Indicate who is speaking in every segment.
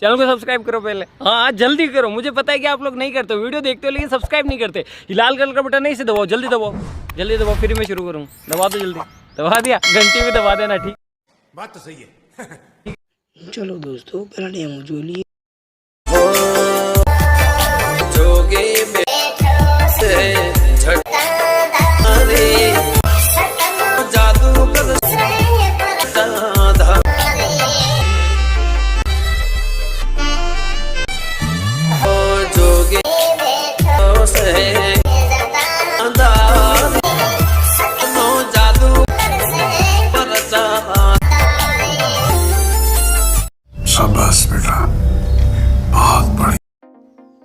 Speaker 1: Channel को subscribe करो पहले। हाँ जल्दी करो। मुझे पता है कि आप लोग नहीं करते वीडियो देखते हो लेकिन सब्सक्राइब नहीं करते। लाल कलर का बटन नहीं से दबाओ जल्दी दबाओ। जल्दी दबाओ फिर मैं शुरू करूँ। दबा दो जल्दी। दबा दिया। घंटी भी दबा देना ठीक।
Speaker 2: बात तो सही है।
Speaker 3: चलो दोस्तों
Speaker 2: पहला डेमो जो लिए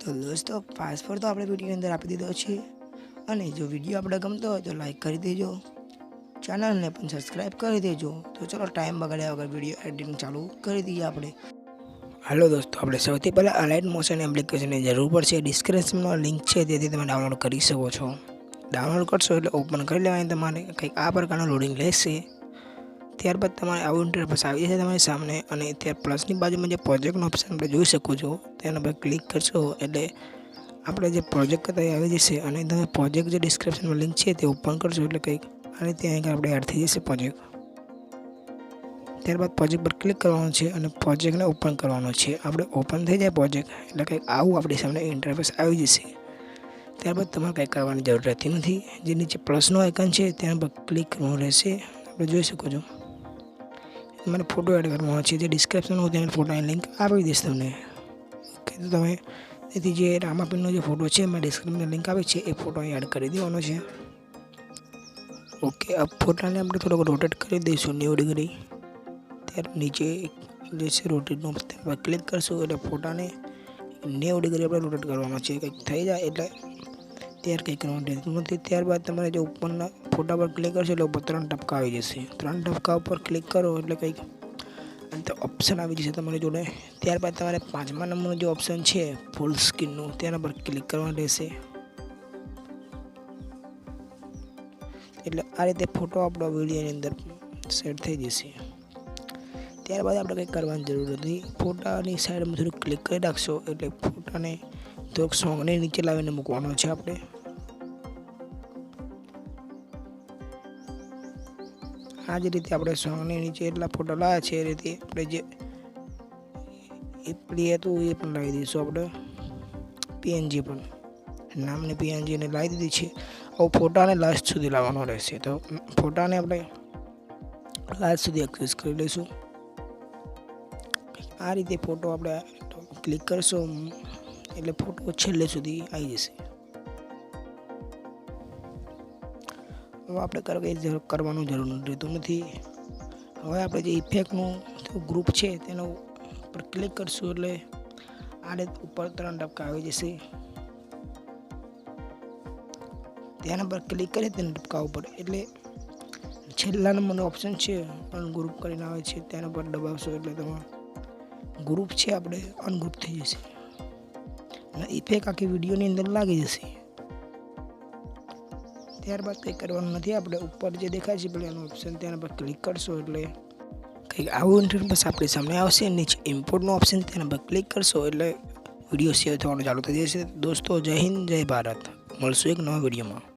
Speaker 3: તો દોસ્તો, પાસપોર્ટ તો આપણે વીડિયો અંદર આપી દીધો છે. અને જો વીડિયો આપણે ગમતો હોય તો લાઈક કરી દેજો. ચેનલને પણ સબસ્ક્રાઈબ કરી દેજો. તો ચલો ટાઈમ બગાડ્યા વગર વીડિયો એડિટિંગ ચાલુ કરી દઈએ આપણે. હાલો દોસ્તો, આપણે સૌથી પહેલાં અલાઇટ મોશન એપ્લિકેશનની જરૂર પડશે. ડિસ્ક્રિપ્શનમાં લિંક છે, તેથી તમે ડાઉનલોડ કરી શકો છો. ડાઉનલોડ કરશો એટલે ઓપન કરી લેવાની તમારે. કંઈક આ પ્રકારનું લોડિંગ લેશે. ત્યારબાદ તમારે આવું ઇન્ટરફેસ આવી જશે તમારી સામે અને ત્યાર પ્લસની બાજુમાં જે પ્રોજેક્ટનો ઓપ્શન આપણે જોઈ શકો છો, તેના પર ક્લિક કરશો એટલે આપણે જે પ્રોજેક્ટ કરતા આવી જશે અને તમે પ્રોજેક્ટ જે ડિસ્ક્રિપ્શનમાં લિંક છે તે ઓપન કરશો એટલે કંઈક અને ત્યાં આપણે એડ થઈ જશે પ્રોજેક્ટ ત્યારબાદ પ્રોજેક્ટ પર ક્લિક કરવાનું છે અને પ્રોજેક્ટને ઓપન કરવાનો છે. આપણે ઓપન થઈ જાય પ્રોજેક્ટ એટલે કંઈક આવું આપણી સામે ઇન્ટરફેસ આવી જશે. ત્યારબાદ તમારે કંઈ કરવાની જરૂર રહેતી નથી. જે નીચે પ્લસનો આઇકન છે તેના પર ક્લિક કરવાનું રહેશે. આપણે જોઈ શકો છો. મને ફોટો એડ કરવાનો છે. જે ડિસ્ક્રિપ્શન હું ત્યાં ફોટોની લિંક આપી દઈશ તમને. ઓકે તમે તેથી જે રામાપીરનો જે ફોટો છે મેં ડિસ્ક્રિપ્શન લિંક આપી છે, એ ફોટો અહીં એડ કરી દેવાનો છે. ઓકે આ ફોટાને આપણે થોડોક રોટેટ કરી દઈશું, નેવું ડિગ્રી ત્યાર નીચે જે છે રોટેટનો પર ક્લિક કરશું એટલે ફોટાને નેવું ડિગ્રી આપણે રોટેટ કરવાનો છે. કંઈક થઈ જાય એટલે ત્યાર કંઈ કરવાનું રહેતું નથી. ત્યારબાદ તમારે જે ઉપરના ફોટા પર ક્લિક કરશો એટલે ઉપર ત્રણ ટપકા આવી જશે. ત્રણ ટપકા ઉપર ક્લિક કરો એટલે કંઈક અંતે ઓપ્શન આવી જશે તમારી જોડે. ત્યારબાદ તમારે પાંચમા નંબરનું જે ઓપ્શન છે ફૂલ સ્ક્રીનનું તેના પર ક્લિક કરવાનું રહેશે. એટલે આ રીતે ફોટો આપણો વિડીયોની અંદર સેટ થઈ જશે. ત્યારબાદ આપણે કંઈ કરવાની જરૂર નથી. ફોટાની સાઈડમાં થોડું ક્લિક કરી રાખશો એટલે ફોટાને થોડુંક સોંગને નીચે લાવીને મૂકવાનો છે આપણે. આ જ રીતે આપણે સોંગની નીચે એટલા ફોટા લાવ્યા છે એ રીતે આપણે જે એ પ્રિય હતું એ પણ લાવી દઈશું આપણે. પીએનજી પણ. નામની પીએનજીને લાવી દીધી છે. હવે ફોટાને લાસ્ટ સુધી લાવવાનો રહેશે. તો ફોટાને આપણે લાસ્ટ સુધી એક્સેસ કરી લઈશું. આ રીતે ફોટો આપણે ક્લિક કરશો, એટલે ફોટો છેલ્લે સુધી આવી જશે. હવે આપણે જરૂર કરવાનું જરૂર રહેતું નથી. હવે આપણે જે ઇફેક્ટનું ગ્રુપ છે તેનો ઉપર ક્લિક કરશું એટલે આ રીતે ઉપર ત્રણ ટપકા આવી જશે. તેના પર ક્લિક કરીએ તેના ટપકા ઉપર. એટલે છેલ્લા નંબરનો ઓપ્શન છે, પણ ગ્રુપ કરીને આવે છે, તેના પર દબાવશો એટલે તમારે ગ્રુપ છે આપણે અનગ્રુપ થઈ જશે. અને ઇફેક્ટ આખી વિડીયોની અંદર લાગી જશે. ત્યારબાદ કંઈ કરવાનું નથી, આપણે ઉપર જે દેખાય છે પેલા એનો ઓપ્શન તેના પર ક્લિક કરશો એટલે કંઈક આવું ઇન્ટરફેસ આપણી સામે આવશે, નીચે ઇમ્પોર્ટનો ઓપ્શન તેના પર ક્લિક કરશો એટલે વીડિયો શેર થવાનું ચાલુ થઈ જશે. દોસ્તો, જય હિન્દ, જય ભારત. મળશું એક નવા વિડીયોમાં